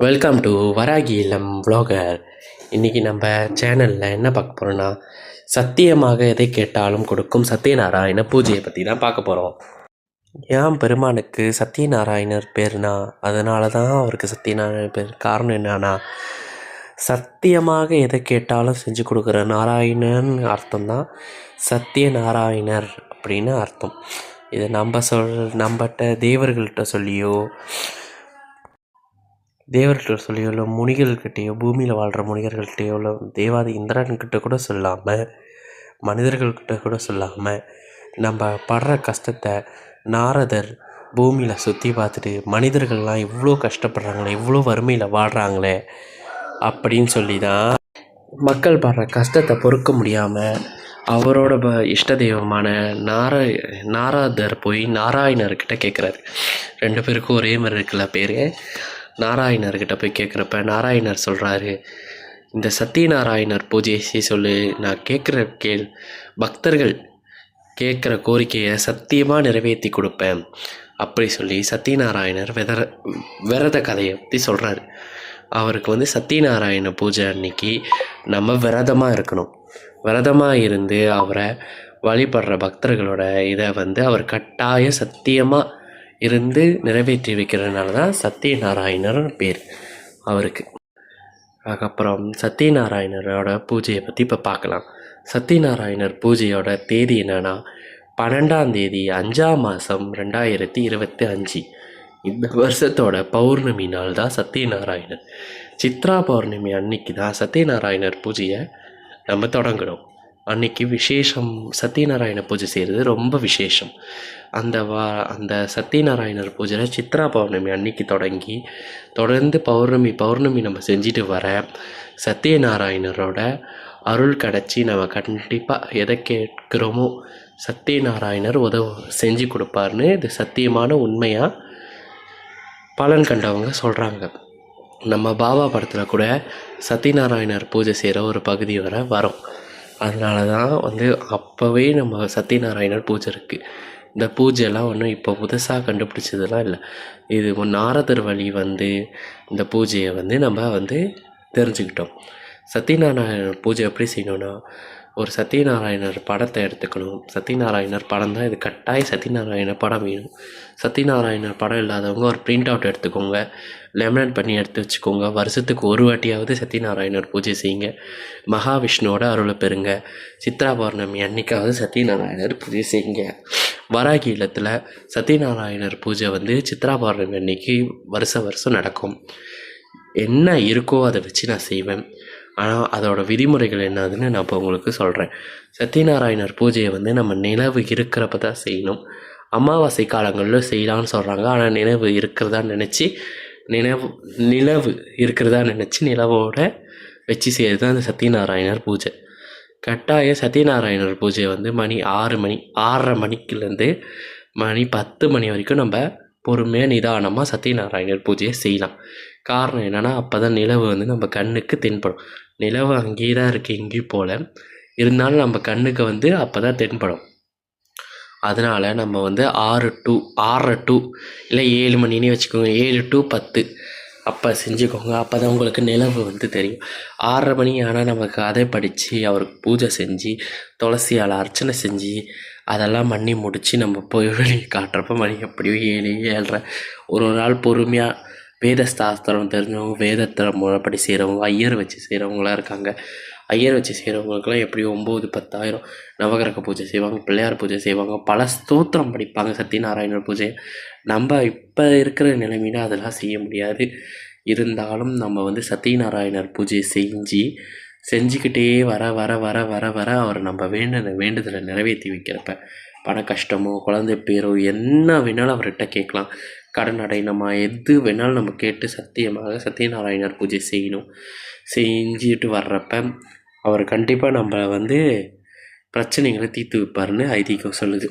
Welcome to Varahi இல்லம் vlogger. இன்றைக்கி நம்ம சேனலில் என்ன பார்க்க போகிறோன்னா சத்தியமாக எதை கேட்டாலும் கொடுக்கும் சத்யநாராயண பூஜையை பற்றி தான் பார்க்க போகிறோம் ஏன் பெருமானுக்கு சத்யநாராயணர் பேர்னா அதனால தான் அவருக்கு சத்யநாராயணர் பேர் காரணம் என்னன்னா சத்தியமாக எதை கேட்டாலும் செஞ்சு கொடுக்குற நாராயணன் அர்த்தம் தான் சத்யநாராயணர் அப்படின்னு அர்த்தம். இதை நம்ம சொல் நம்மகிட்ட தேவர்கள்கிட்ட சொல்லியோ தேவர்கிட்ட சொல்லியோ இல்லை முனிகள்கிட்டயோ பூமியில் வாழ்கிற முனிகர்கள்கிட்டயோ இல்லை தேவாதி இந்திரன்கிட்ட கூட சொல்லாமல் மனிதர்கள்கிட்ட கூட சொல்லாமல் நம்ம படுற கஷ்டத்தை நாரதர் பூமியில் சுற்றி பார்த்துட்டு மனிதர்கள்லாம் இவ்வளோ கஷ்டப்படுறாங்களே இவ்வளோ வறுமையில் வாழ்கிறாங்களே அப்படின்னு சொல்லி தான் மக்கள் படுற கஷ்டத்தை பொறுக்க முடியாமல் அவரோட ப இஷ்ட தெய்வமான நார நாராதர் போய் நாராயணர்கிட்ட கேட்குறாரு ரெண்டு பேருக்கும் ஒரே மாதிரி இருக்குல்ல பேர். நாராயணர்கிட்ட போய் கேட்குறப்ப நாராயணர் சொல்கிறாரு இந்த சத்யநாராயணர் பூஜையை சொல்லு நான் கேட்குற கேள் பக்தர்கள் கேட்குற கோரிக்கையை சத்தியமாக நிறைவேற்றி கொடுப்பேன். அப்படி சொல்லி சத்யநாராயணர் விதர விரத கதையை பற்றி சொல்கிறாரு அவருக்கு வந்து சத்யநாராயண பூஜை அன்னைக்கு நம்ம விரதமாக இருக்கணும். விரதமாக இருந்து அவரை வழிபடுற பக்தர்களோட இதை வந்து அவர் கட்டாய சத்தியமாக இருந்து நிறைவேற்றி வைக்கிறதுனால தான் சத்யநாராயணர் பேர் அவருக்கு. அதுக்கப்புறம் சத்யநாராயணரோட பூஜையை பற்றி இப்போ பார்க்கலாம். சத்யநாராயணர் பூஜையோட தேதி என்னென்னா பன்னெண்டாம் தேதி அஞ்சாம் மாதம் ரெண்டாயிரத்தி இருபத்தி அஞ்சு. இந்த வருஷத்தோட பௌர்ணமி நாள் தான் சத்யநாராயணர். சித்ரா பௌர்ணமி அன்னைக்கு தான் சத்யநாராயணர் பூஜையை நம்ம தொடங்கணும் அன்னைக்கு விசேஷம் சத்யநாராயண பூஜை செய்கிறது ரொம்ப விசேஷம். அந்த வா அந்த சத்யநாராயணர் பூஜையில் சித்ரா பௌர்ணமி அன்னைக்கு தொடங்கி தொடர்ந்து பௌர்ணமி பௌர்ணமி நம்ம செஞ்சுட்டு வர சத்யநாராயணரோட அருள் கிடச்சி நம்ம கண்டிப்பாக எதை கேட்குறோமோ சத்யநாராயணர் உதவு செஞ்சு கொடுப்பாருன்னு இது சத்தியமான உண்மையாக பலன் கண்டவங்க சொல்கிறாங்க நம்ம பாபா படத்தில் கூட சத்யநாராயணர் பூஜை செய்கிற ஒரு பகுதி வர வரும். அதனால தான் வந்து அப்போவே நம்ம சத்யநாராயணர் பூஜை இருக்குது இந்த பூஜைலாம் ஒன்றும் இப்போ புதுசாக கண்டுபிடிச்சதுலாம் இல்லை. இது நாரதர் வழி வந்து இந்த பூஜையை வந்து நம்ம வந்து தெரிஞ்சுக்கிட்டோம். சத்யநாராயணர் பூஜை எப்படி செய்யணும்னா ஒரு சத்யநாராயணர் படத்தை எடுத்துக்கணும். சத்யநாராயணர் படம் தான் இது. கட்டாய சத்யநாராயணர் படம் வேணும் சத்யநாராயணர் படம் இல்லாதவங்க ஒரு பிரிண்ட் அவுட் எடுத்துக்கோங்க. லெமினேட் பண்ணி எடுத்து வச்சுக்கோங்க. வருஷத்துக்கு ஒரு வாட்டியாவது சத்யநாராயணர் பூஜை செய்யுங்க. மகாவிஷ்ணுவோட அருளை பெறுங்க. சித்ரா பௌர்ணமி அன்னைக்காவது சத்யநாராயணர் பூஜை செய்யுங்க. வராகி இல்லத்தில் சத்யநாராயணர் பூஜை வந்து சித்ரா பௌர்ணமி அன்னைக்கு வருஷ வருஷம் நடக்கும். என்ன இருக்கோ அதை வச்சு நான் செய்வேன். ஆனால் அதோடய விதிமுறைகள் என்னதுன்னு நான் இப்போ உங்களுக்கு சொல்கிறேன் சத்யநாராயணர் பூஜையை வந்து நம்ம நிலவு இருக்கிறப்ப தான் செய்யணும். அமாவாசை காலங்களில் செய்யலாம்னு சொல்கிறாங்க ஆனால் நினைவு இருக்கிறதா நினச்சி நினைவு நிலவு இருக்கிறதா நினச்சி நிலவோட வச்சு செய்கிறது தான் அந்த சத்யநாராயணர் பூஜை. கட்டாய சத்யநாராயணர் பூஜை வந்து மணி ஆறு மணி ஆறரை மணிக்குலேருந்து மணி பத்து மணி வரைக்கும் நம்ம பொறுமையாக நிதானமாக சத்யநாராயணர் பூஜையை செய்யலாம். காரணம் என்னென்னா அப்போ தான் நிலவு வந்து நம்ம கண்ணுக்கு தென்படும். நிலவு அங்கேயே தான் இருக்குது எங்கேயும் போல். இருந்தாலும் நம்ம கண்ணுக்கு வந்து அப்போ தான் தென்படும். அதனால் நம்ம வந்து ஆறு டு ஆறரை டு இல்லை ஏழு மணினே வச்சுக்கோங்க ஏழு டு பத்து. அப்போ செஞ்சுக்கோங்க. அப்போ தான் உங்களுக்கு நிலவு வந்து தெரியும். ஆறரை மணி ஆனால் நம்ம கதை படித்து அவருக்கு பூஜை செஞ்சு துளசியால் அர்ச்சனை செஞ்சு அதெல்லாம் பண்ணி முடித்து நம்ம போய் வெளியே காட்டுறப்ப மணி எப்படியோ ஏழு ஏழரை. ஒரு ஒரு நாள் பொறுமையாக வேத சாஸ்திரம் தெரிஞ்சவங்க வேதத்தை முறைப்படி செய்கிறவங்க ஐயர் வச்சு செய்கிறவங்களாம் இருக்காங்க. ஐயர் வச்சு செய்கிறவங்களுக்குலாம் எப்படியும் ஒம்பது பத்தாயிரம் நவகிரக பூஜை செய்வாங்க பிள்ளையார் பூஜை செய்வாங்க பல ஸ்தோத்திரம் படிப்பாங்க சத்யநாராயணர் பூஜை நம்ம இப்போ இருக்கிற நிலைமையில அதெல்லாம் செய்ய முடியாது. இருந்தாலும் நம்ம வந்து சத்யநாராயணர் பூஜையை செஞ்சு செஞ்சுக்கிட்டே வர வர வர வர வர அவர் நம்ம வேண்டின வேண்டுதலை நிறைவேற்றி வைக்கிறப்ப பண கஷ்டமோ குழந்தை பேரோ என்ன வேணாலும் அவர்கிட்ட கேட்கலாம். கடன் அடையணுமா? எது வேணாலும் நம்ம கேட்டு சத்தியமாக சத்யநாராயணர் பூஜை செய்யணும். செஞ்சுட்டு வர்றப்ப அவர் கண்டிப்பாக நம்மளை வந்து பிரச்சனைகளை தீர்த்து வைப்பாருன்னு ஐதீகம் சொல்லுது.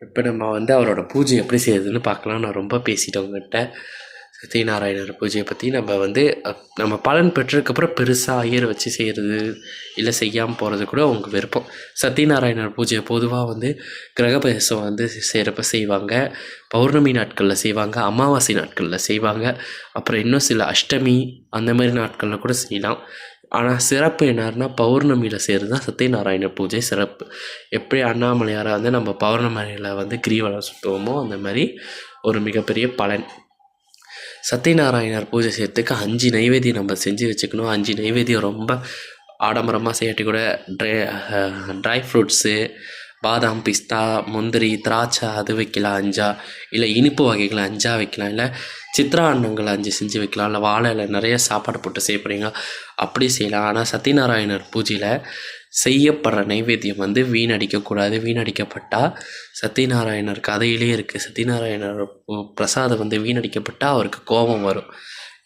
இப்போ நம்ம வந்து அவரோட பூஜை எப்படி செய்யுதுன்னு பார்க்கலாம். நான் ரொம்ப பேசிட்டேன் உங்கள்கிட்ட சத்யநாராயணர் பூஜையை பற்றி நம்ம வந்து அப்- நம்ம பலன் பெற்றதுக்கப்புறம் பெருசாக ஐயர் வச்சு செய்கிறது இல்லை செய்யாமல் போகிறது கூட அவங்க விருப்பம். சத்யநாராயணர் பூஜையை பொதுவாக வந்து கிரகபிரவேசம் வந்து செய்கிறப்ப செய்வாங்க. பௌர்ணமி நாட்களில் செய்வாங்க அமாவாசை நாட்களில் செய்வாங்க. அப்புறம் இன்னும் சில அஷ்டமி அந்த மாதிரி நாட்களில் கூட செய்யலாம். ஆனால் சிறப்பு என்னன்னா பௌர்ணமியில் செய்கிறது தான் சத்யநாராயணர் பூஜை சிறப்பு. எப்படி அண்ணாமலையாரை வந்து நம்ம பௌர்ணமியில் வந்து கிரிவலம் சுற்றுவோமோ அந்த மாதிரி ஒரு மிகப்பெரிய பலன். சத்யநாராயணர் பூஜை செய்யறதுக்கு அஞ்சு நைவேத்தியம் நம்ம செஞ்சு வச்சுக்கணும். அஞ்சு நைவேத்தியம் ரொம்ப ஆடம்பரமாக செய்யாட்டி கூட ட்ரை ட்ரை ஃப்ரூட்ஸு பாதாம் பிஸ்தா முந்திரி திராட்சை அது வைக்கலாம் அஞ்சா இல்லை இனிப்பு வகைகள் அஞ்சா வைக்கலாம் இல்லை சித்ரா அன்னங்கள் அஞ்சு செஞ்சு வைக்கலாம் இல்லை வாழை நிறைய சாப்பாடு போட்டு செய்யப்படுறீங்க அப்படி செய்யலாம். ஆனால் சத்யநாராயணர் பூஜையில் செய்யப்படுற நைவேத்தியம் வந்து வீணடிக்கக்கூடாது வீணடிக்கப்பட்டால் சத்யநாராயணர் கதையிலே இருக்குது சத்யநாராயணர் பிரசாதம் வந்து வீணடிக்கப்பட்டால் அவருக்கு கோபம் வரும்.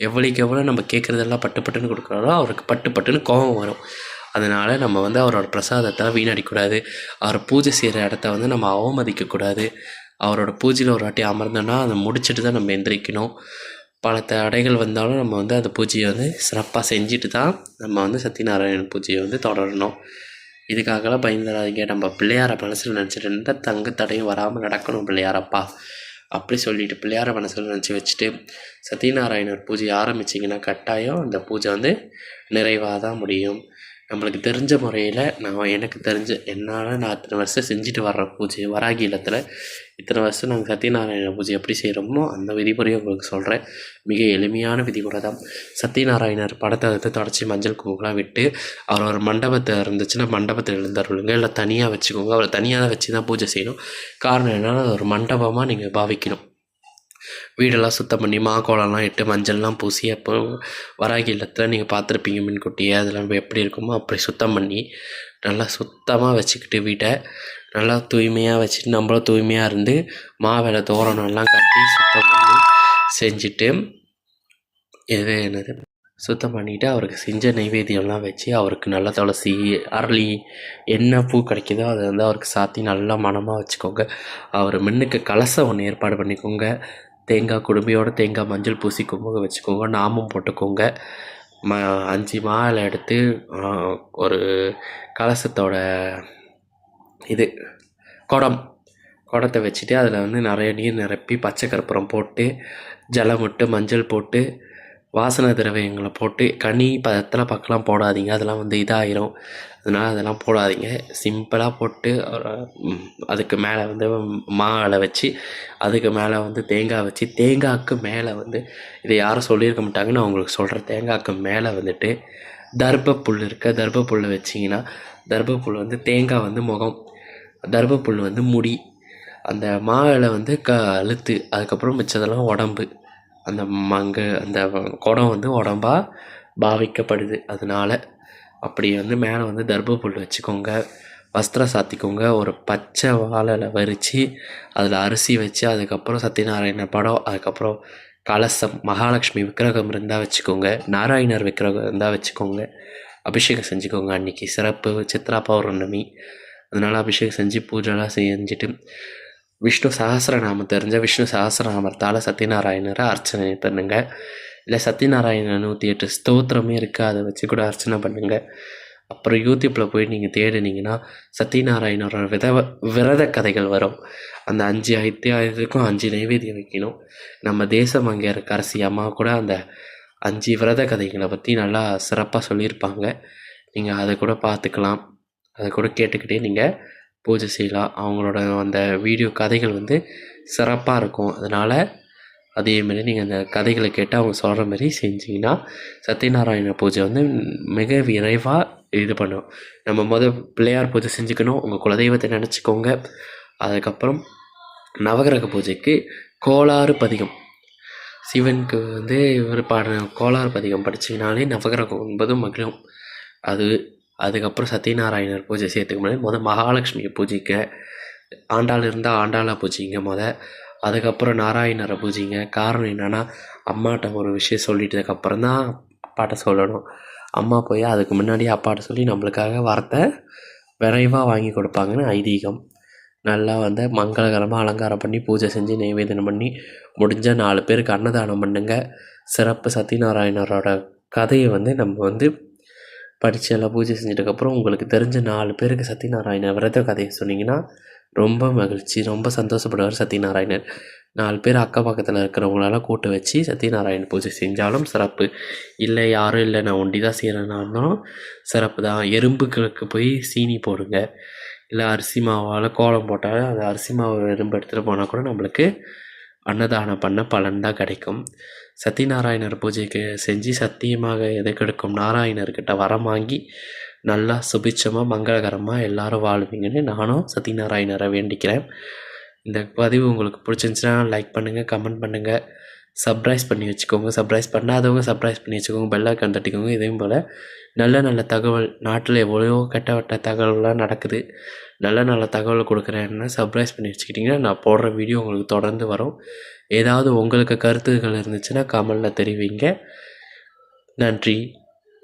எவ்வளோக்கு எவ்வளோ நம்ம கேட்குறதெல்லாம் பட்டு பட்டுன்னு கொடுக்குறாரோ அவருக்கு பட்டு பட்டுன்னு கோபம் வரும். அதனால் நம்ம வந்து அவரோட பிரசாதத்தை வீணடிக்கக்கூடாது. அவர் பூஜை செய்கிற இடத்த வந்து நம்ம அவமதிக்கக்கூடாது. அவரோட பூஜையில் ஒரு வாட்டி அமர்ந்தோன்னா அதை முடிச்சுட்டு தான் நம்ம எந்திரிக்கணும். பல தடைகள் வந்தாலும் நம்ம வந்து அந்த பூஜையை வந்து சிறப்பாக செஞ்சுட்டு தான் நம்ம வந்து சத்யநாராயண பூஜையை வந்து தொடரணும். இதுக்காகலாம் பயந்துடாதீங்க நம்ம பிள்ளையாரை மனசில் நினச்சிட்டு எந்த தங்கு தடையும் வராமல் நடக்கணும் பிள்ளையாரப்பா. அப்படி சொல்லிட்டு பிள்ளையார மனசில் நினச்சி வச்சுட்டு சத்யநாராயணர் பூஜை ஆரம்பிச்சிங்கன்னா கட்டாயம் அந்த பூஜை வந்து நிறைவாக தான் முடியும். நம்மளுக்கு தெரிஞ்ச முறையில் நான் எனக்கு தெரிஞ்ச என்னால் நான் இத்தனை வருஷம் செஞ்சுட்டு வர்ற பூஜை வராகி இல்லத்தில் இத்தனை வருஷம் நாங்கள் சத்யநாராயண பூஜை எப்படி செய்கிறோமோ அந்த விதிமுறையை உங்களுக்கு சொல்கிறேன் மிக எளிமையான விதிமுறை தான். சத்யநாராயணர் படத்தை வந்து தொடச்சி மஞ்சள் குங்குலாம் விட்டு அவர் ஒரு மண்டபத்தை இருந்துச்சுன்னா மண்டபத்தில் எழுந்தருளுங்க. இல்லை தனியாக வச்சுக்கோங்க. அவரை தனியாக வச்சு தான் பூஜை செய்யணும். காரணம் என்னென்னா அது ஒரு மண்டபமாக நீங்கள் பாவிக்கணும். வீடெல்லாம் சுத்தம் பண்ணி மாக்கோலம்லாம் இட்டு மஞ்சள்லாம் பூசி அப்போ வராகி இல்லத்தில் நீங்கள் பார்த்துருப்பீங்க மீன்குட்டியை. அதெல்லாம் எப்படி இருக்குமோ அப்படி சுத்தம் பண்ணி நல்லா சுத்தமாக வச்சுக்கிட்டு வீட்டை நல்லா தூய்மையாக வச்சுட்டு நம்மளும் தூய்மையாக இருந்து மாவேலை தோரணம்லாம் கட்டி சுத்தம் பண்ணி செஞ்சுட்டு இது என்னது? சுத்தம் பண்ணிவிட்டு அவருக்கு செஞ்ச நைவேத்தியம்லாம் வச்சு அவருக்கு நல்ல துளசி அரளி என்ன பூ கிடைக்குதோ அதை வந்து அவருக்கு சாத்தி நல்லா மணமாக வச்சுக்கோங்க. அவர் மின்னுக்கு கலசம் ஒன்று ஏற்பாடு பண்ணிக்கோங்க. தேங்காய் குடுமையோட தேங்காய் மஞ்சள் பூசி குங்குமம் வச்சுக்கோங்க நாமம் போட்டுக்கோங்க. ம அஞ்சு மாலை எடுத்து ஒரு கலசத்தோட இது குடம் குடத்தை வச்சுட்டு அதில் வந்து நிறைய நீர் நிரப்பி பச்சை கற்பூரம் போட்டு ஜலம் விட்டு மஞ்சள் போட்டு வாசனை திரவியங்களை போட்டு கனி பதத்தில் பக்கம்லாம் போடாதீங்க. அதெல்லாம் வந்து இதாயிரும். அதனால் அதெல்லாம் போடாதீங்க. சிம்பிளாக போட்டு அதுக்கு மேலே வந்து மாலை வச்சு அதுக்கு மேலே வந்து தேங்காய் வச்சு தேங்காய்க்கு மேலே வந்து இதை யாரும் சொல்லியிருக்க மாட்டாங்கன்னு நான் உங்களுக்கு சொல்கிறேன் தேங்காய்க்கு மேலே வந்துட்டு தர்பப்புல் இருக்க. தர்பப்புல் வச்சிங்கன்னா தர்பப்புல் வந்து தேங்காய் வந்து முகம் தர்பப்புல் வந்து முடி அந்த மாவில வந்து க அழுத்து அதுக்கப்புறம் மிச்சதெல்லாம் உடம்பு. அந்த மங்கு அந்த குடம் வந்து உடம்பா பாவிக்கப்படுது. அதனால அப்படி வந்து மேலே வந்து தர்பப்புல் வச்சுக்கோங்க. வஸ்திரம் சாத்திக்கோங்க. ஒரு பச்சை வாழலை வரித்து அதில் அரிசி வச்சு அதுக்கப்புறம் சத்யநாராயண படம் அதுக்கப்புறம் கலசம் மகாலட்சுமி விக்கிரகம் இருந்தால் வச்சுக்கோங்க. நாராயணர் விக்கிரகம் இருந்தால் வச்சுக்கோங்க. அபிஷேகம் செஞ்சுக்கோங்க அன்றைக்கி சிறப்பு சித்ரா பௌர்ணமி. அதனால் அபிஷேகம் செஞ்சு பூஜைலாம் செஞ்சுட்டு விஷ்ணு சஹஸ்ரநாமம் தெரிஞ்ச விஷ்ணு சஹஸ்ரநாமத்தால் சத்யநாராயணரை அர்ச்சனை பண்ணுங்க. இல்லை சத்யநாராயண நூற்றி எட்டு ஸ்தோத்திரமே இருக்குது அதை வச்சு கூட அர்ச்சனை பண்ணுங்கள் அப்புறம் யூடியூப்பில் போய் நீங்கள் தேடினீங்கன்னா சத்யநாராயணரோட வித விரத கதைகள் வரும். அந்த அஞ்சு ஐத்தியாயத்துக்கும் அஞ்சு நைவேத்தியம் வைக்கணும். நம்ம தேசம் அங்கே இருக்க அரசி அம்மா கூட அந்த அஞ்சு விரத கதைகளை பற்றி நல்லா சிறப்பாக சொல்லியிருப்பாங்க. நீங்கள் அதை கூட பார்த்துக்கலாம். அதை கூட கேட்டுக்கிட்டே நீங்கள் பூஜை செய்யலாம். அவங்களோட அந்த வீடியோ கதைகள் வந்து சிறப்பாக இருக்கும். அதனால் அதேமாரி நீங்கள் அந்த கதைகளை கேட்டு அவங்க சொல்கிற மாதிரி செஞ்சிங்கன்னா சத்யநாராயண பூஜை வந்து மிக விரைவாக இது பண்ணும். நம்ம முதல் பிள்ளையார் பூஜை செஞ்சுக்கணும். உங்கள் குலதெய்வத்தை நினச்சிக்கோங்க. அதுக்கப்புறம் நவகிரக பூஜைக்கு கோளாறு பதிகம். சிவனுக்கு வந்து இவர் பாட கோளாறு பதிகம் படிச்சிங்கனாலே நவகிரகம் என்பதும் மகிழும். அது அதுக்கப்புறம் சத்யநாராயணர் பூஜை செய்யறதுக்கு முன்னாடி முதல் மகாலட்சுமியை பூஜிக்க ஆண்டாள் இருந்தால் ஆண்டாளை பூஜிங்க முதல் அதுக்கப்புறம் நாராயணரை பூஜிங்க. காரணம் என்னென்னா அம்மாட்ட ஒரு விஷயம் சொல்லிட்டதுக்கப்புறம் தான் அப்பாட்ட சொல்லணும். அம்மா போய் அதுக்கு முன்னாடி அப்பாட்ட சொல்லி நம்மளுக்காக வரத்தை விரைவாக வாங்கி கொடுப்பாங்கன்னு ஐதீகம். நல்லா வந்து மங்களகரமாக அலங்காரம் பண்ணி பூஜை செஞ்சு நைவேதனம் பண்ணி முடிஞ்சால் நாலு பேருக்கு அன்னதானம் பண்ணுங்க. சிறப்பு சத்யநாராயணரோட கதையை வந்து நம்ம வந்து படித்து எல்லாம் பூஜை செஞ்சதுக்கப்புறம் உங்களுக்கு தெரிஞ்ச நாலு பேருக்கு சத்யநாராயண விரத கதையை சொன்னீங்கன்னா ரொம்ப மகிழ்ச்சி ரொம்ப சந்தோஷப்படுவார் சத்யநாராயணர் நாலு பேர் அக்கம் பக்கத்தில் இருக்கிறவங்களெல்லாம் கூட்டு வச்சு சத்யநாராயண பூஜை செஞ்சாலும் சிறப்பு. இல்லை யாரும் இல்லை நான் ஒண்டி தான் செய்கிறேனாலும் சிறப்பு தான். எறும்புகளுக்கு போய் சீனி போடுங்க. இல்லை அரிசி மாவால் கோலம் போட்டால் அந்த அரிசி மாவு எறும்பு எடுத்துகிட்டு போனால் கூட நம்மளுக்கு அன்னதானம் பண்ண பலன் தான் கிடைக்கும். சத்தியநாராயணர் பூஜைக்கு செஞ்சு சத்தியமாக எதை கெடுக்கும் நாராயணர்கிட்ட வரம் வாங்கி நல்லா சுபிட்சமாக மங்களகரமாக எல்லாரும் வாழ்வீங்கன்னு நானும் சத்தியநாராயணரை வேண்டிக்கிறேன். இந்த பதிவு உங்களுக்கு பிடிச்சிருந்துச்சுன்னா லைக் பண்ணுங்கள் கமெண்ட் பண்ணுங்கள் சப்ரைஸ் பண்ணி வச்சுக்கோங்க. சப்ரைஸ் பண்ணாதவங்க சப்ரைஸ் பண்ணி வச்சுக்கோங்க. பெல் தட்டிக்கோங்க. இதையும் போல் நல்ல நல்ல தகவல் நாட்டில் எவ்வளோ கெட்ட வட்ட தகவல்லாம் நடக்குது. நல்ல நல்ல தகவல் கொடுக்குறேன்னா சப்ரைஸ் பண்ணி வச்சுக்கிட்டிங்கன்னா நான் போடுற வீடியோ உங்களுக்கு தொடர்ந்து வரும். ஏதாவது உங்களுக்கு கருத்துகள் இருந்துச்சுன்னா கமெண்டில் தெரிவிங்க. நன்றி.